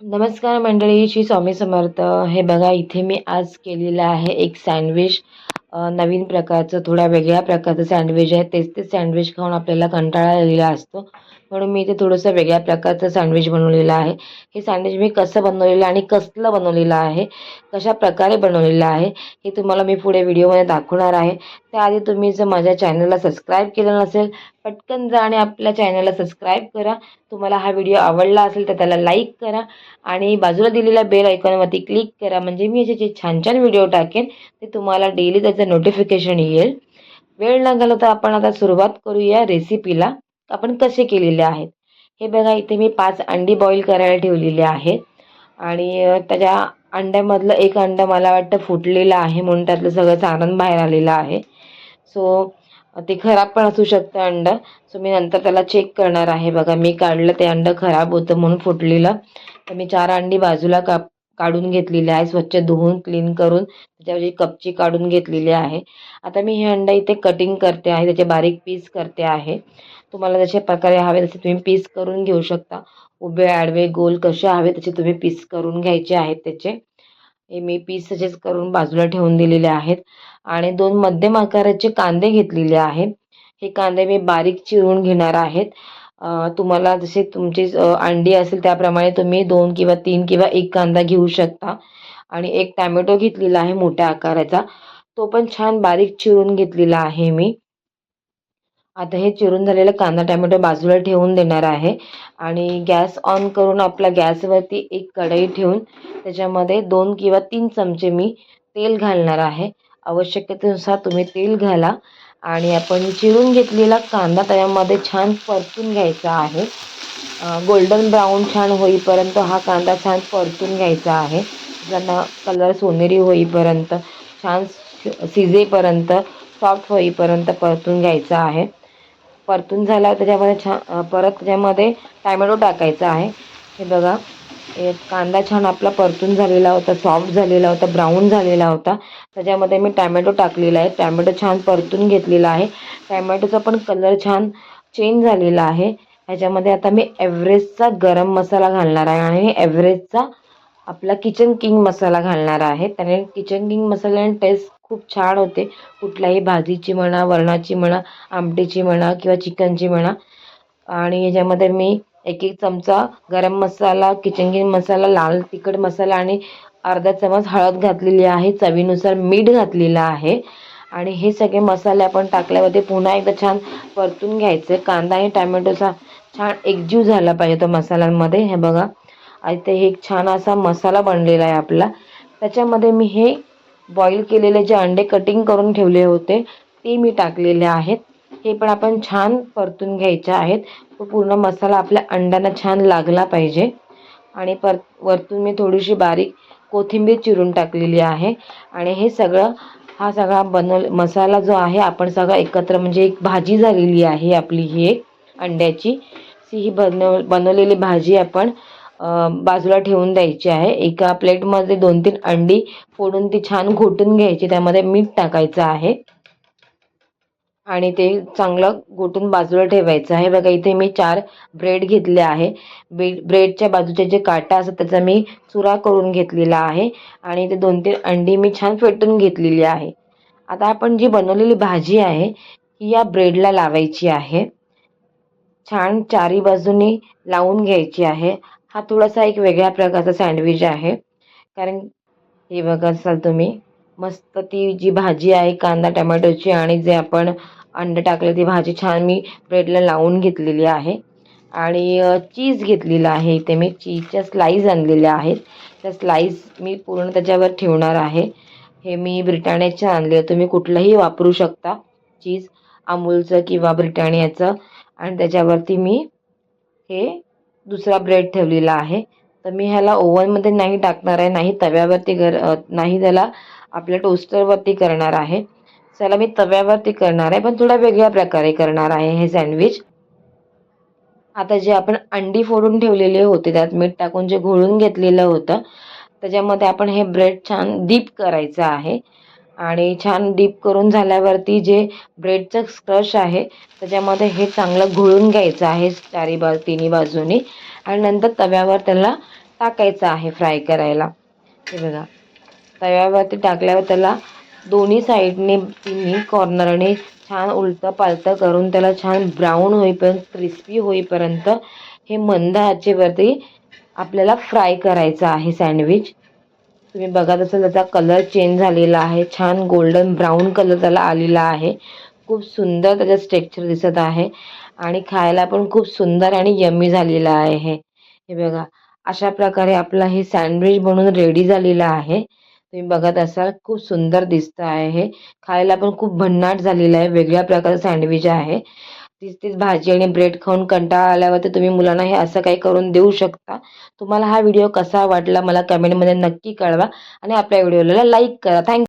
नमस्कार मंडळी श्री स्वामी समर्थ. हे बघा इथे मी आज केलेलं आहे एक सँडविच नवीन प्रकारचं थोड्या वेगळ्या प्रकारचं सँडविच आहे. तेच ते सँडविच खाऊन आपल्याला कंटाळा आलेला असतो. म्हणून मी इथे थोडंसं वेगळ्या प्रकारचं सँडविच बनवलेलं आहे. हे सँडविच मी कसं बनवलेलं आणि कसलं बनवलेलं आहे कशा प्रकारे बनवलेलं आहे हे तुम्हाला मी पुढे व्हिडिओमध्ये दाखवणार आहे. त्याआधी तुम्ही जर माझ्या चॅनलला सबस्क्राईब केलं नसेल पटकन जा आणि आपल्या चॅनलला सबस्क्राईब करा. तुम्हाला हा व्हिडिओ आवडला असेल तर त्याला लाईक करा आणि बाजूला दिलेल्या बेल आयकॉनवरती क्लिक करा. म्हणजे मी असे जे छान छान व्हिडिओ टाकेन ते तुम्हाला डेली त्याचं नोटिफिकेशन येईल. वेळ न घालवता आपण आता सुरुवात करूया रेसिपीला आपण कसे केलेले आहेत? हे बघा इथे मी पाच अंडी बॉईल करायला ठेवलेली आहेत. आणि त्याच्या अंड्यामधलं एक अंडं मला वाटतं फुटलेलं आहे म्हणून त्यातलं सगळं सारण बाहेर आलेलं आहे. सो ते खराब पण असू शकतं अंडं. सो मी नंतर त्याला चेक करणार आहे. बघा मी काढलं ते अंडं खराब होतं म्हणून फुटलेलं. तर मी चार अंडी बाजूला काप काढून घेतलेली आहे. स्वच्छ धुवून क्लीन करून. त्याच्यावरची कपची काढून घेतलेली आहे. आता मी हे अंडं इथे कटिंग करते आहे. त्याचे बारीक पीस करते आहे. तुम्हाला जशा प्रकारे हवे तसे तुम्ही पीस करून घेऊ शकता. उभे आडवे गोल कसे हवे तसे तुम्ही पीस करून घ्यायचे आहेत त्याचे. हे मी पीस तसेच करून बाजूला ठेवून दिलेले आहेत. आणि दोन मध्यम आकाराचे कांदे घेतलेले आहेत. हे कांदे मी बारीक चिरून घेणार आहेत. तुम्हाला जसे तुमची अंडी असेल त्याप्रमाणे तुम्ही दोन किंवा तीन किंवा एक कांदा घेऊ शकता. आणि एक टॅमॅटो घेतलेला आहे मोठ्या आकाराचा. तो पण छान बारीक चिरून घेतलेला आहे मी. आता हे चिरून झालेलं कांदा टॅमॅटो बाजूला ठेवून देणार आहे. आणि गॅस ऑन करून आपला गॅसवरती एक कढई ठेवून त्याच्यामध्ये दोन किंवा तीन चमचे मी तेल घालणार आहे. आवश्यकतेनुसार तुम्ही तेल घाला. आणि आपण चिरून घेतलेला कांदा त्याच्यामध्ये छान परतून घ्यायचा आहे. गोल्डन ब्राऊन छान होईपर्यंत हा कांदा छान परतून घ्यायचा आहे. ज्यांना कलर सोनेरी होईपर्यंत छान शिजेपर्यंत सॉफ्ट होईपर्यंत परतून घ्यायचा आहे. परतून झाला. त्याच्यामध्ये छान परत त्याच्यामध्ये टॅमॅटो टाकायचा आहे. हे बघा. कांदा छान आपला परतून झालेला होता सॉफ्ट झालेला होता ब्राऊन झालेला होता. त्याच्यामध्ये मी टॅमॅटो टाकलेला आहे. टॅमॅटो छान परतून घेतलेला आहे. टॅमॅटोचा पण कलर छान चेंज झालेला आहे. ह्याच्यामध्ये आता मी एव्हरेस्टचा गरम मसाला घालणार आहे आणि एव्हरेस्टचा आपला किचन किंग मसाला घालणार आहे. त्याने किचन किंग मसाल्याने टेस्ट खूप छान होते. कुठल्याही भाजीची म्हणा वरणाची म्हणा आमटीची म्हणा किंवा चिकनची म्हणा. आणि ह्याच्यामध्ये मी एक एक चमचा गरम मसाला किचन किंग मसाला लाल तिखट मसाला आणि अर्धा चमच हळद घातलेली आहे. चवीनुसार मीठ घातलेलं आहे. आणि हे सगळे मसाले आपण टाकल्यावरती पुन्हा एकदा छान परतून घ्यायचे. कांदा आणि टॅमॅटोचा छान एकजीव झाला पाहिजे तो मसाल्यांमध्ये. हे बघा. इथे ते एक छान असा मसाला बनलेला आहे आपला. त्याच्यामध्ये मी हे बॉईल केलेले जे अंडे कटिंग करून ठेवले होते ते मी टाकलेले आहेत. हे पण आपण छान परतून घ्यायचे आहेत. तो पूर्ण मसाला आपल्या अंड्यांना छान लागला पाहिजे. आणि पर वरतून मी थोडीशी बारीक कोथिंबीर चिरून टाकलेली आहे. आणि हे सगळं हा सगळा बनव मसाला जो आहे आपण सगळा एकत्र म्हणजे एक भाजी झालेली आहे आपली ही एक अंड्याची. ती ही बनव बनवलेली भाजी आपण बाजूला ठेवून द्यायची आहे. एका प्लेटमध्ये दोन तीन अंडी फोडून ती छान घोटून घ्यायची. त्यामध्ये मीठ टाकायचं आहे. आणि ते चांगलं घोटून बाजूला ठेवायचं आहे. बघा इथे मी चार ब्रेड घेतले आहे. ब्रेड ब्रेडच्या बाजूचे जे काटा असतात त्याचा मी चुरा करून घेतलेला आहे. आणि ते दोन तीन अंडी मी छान फेटून घेतलेली आहे. आता आपण जी बनवलेली भाजी आहे ही या ब्रेडला लावायची आहे. छान चारी बाजूनी लावून घ्यायची आहे. हा थोडासा एक वेगळ्या प्रकारचा सँडविच आहे. कारण हे बघा असाल तुम्ही मस्त ती जी भाजी आहे कांदा टमॅटोची आणि जे आपण अंडं टाकले ती भाजी छान मी ब्रेडला लावून घेतलेली आहे. आणि चीज घेतलेलं आहे इथे मी चीजच्या स्लाईज आणलेल्या आहेत. त्या स्लाईज मी पूर्ण त्याच्यावर ठेवणार आहे. हे मी ब्रिटानियाचे आणले तुम्ही कुठलंही वापरू शकता चीज अमूलचं किंवा ब्रिटानियाचं आणि त्याच्यावरती मी हे दुसरा ब्रेड ठेवलेला आहे. तर मी ह्याला ओव्हनमध्ये नाही टाकणार आहे नाही तव्यावरती कर नाही त्याला आपल्या टोस्टरवरती करणार आहे. त्याला मी तव्यावरती करणार आहे पण थोड्या वेगळ्या प्रकारे करणार आहे हे सँडविच आता जे आपण अंडी फोडून ठेवलेले होते त्यात मीठ टाकून जे घोळून घेतलेलं होतं त्याच्यामध्ये आपण हे ब्रेड छान डीप करायचं आहे. आणि छान डीप करून झाल्यावरती जे ब्रेडचं क्रश आहे त्याच्यामध्ये हे चांगलं घोळून घ्यायचं आहे चारी बा तिन्ही बाजूनी. आणि नंतर तव्यावर त्याला टाकायचं आहे फ्राय करायला. हे बघा. तव्यावरती टाकल्यावर त्याला दोन्ही साईडने तिन्ही कॉर्नरने छान उलटं पालतं करून त्याला छान ब्राऊन होईपर्यंत क्रिस्पी होईपर्यंत हे मंद आचेवरती आपल्याला फ्राय करायचं आहे सँडविच. तुम्ही बघत असाल त्याचा कलर चेंज झालेला आहे. छान गोल्डन ब्राऊन कलर त्याला आलेला आहे. खूप सुंदर त्याचं स्ट्रेक्चर दिसत आहे. आणि खायला पण खूप सुंदर आणि यम्मी झालेला आहे. हे बघा अशा प्रकारे आपला हे सँडविच बनवून रेडी झालेलं आहे. तुम्ही बघत असाल खूप सुंदर दिसतं आहे. हे खायला पण खूप भन्नाट झालेलं आहे. वेगळ्या प्रकारचं सँडविच आहे. तीच तीच भाजी आणि ब्रेड खाऊन कंटाळा आल्यावरती तुम्ही मुलांना हे असं काही करून देऊ शकता. तुम्हाला हा व्हिडिओ कसा वाटला मला कमेंटमध्ये नक्की कळवा आणि आपल्या व्हिडिओला लाईक करा. थँक्यू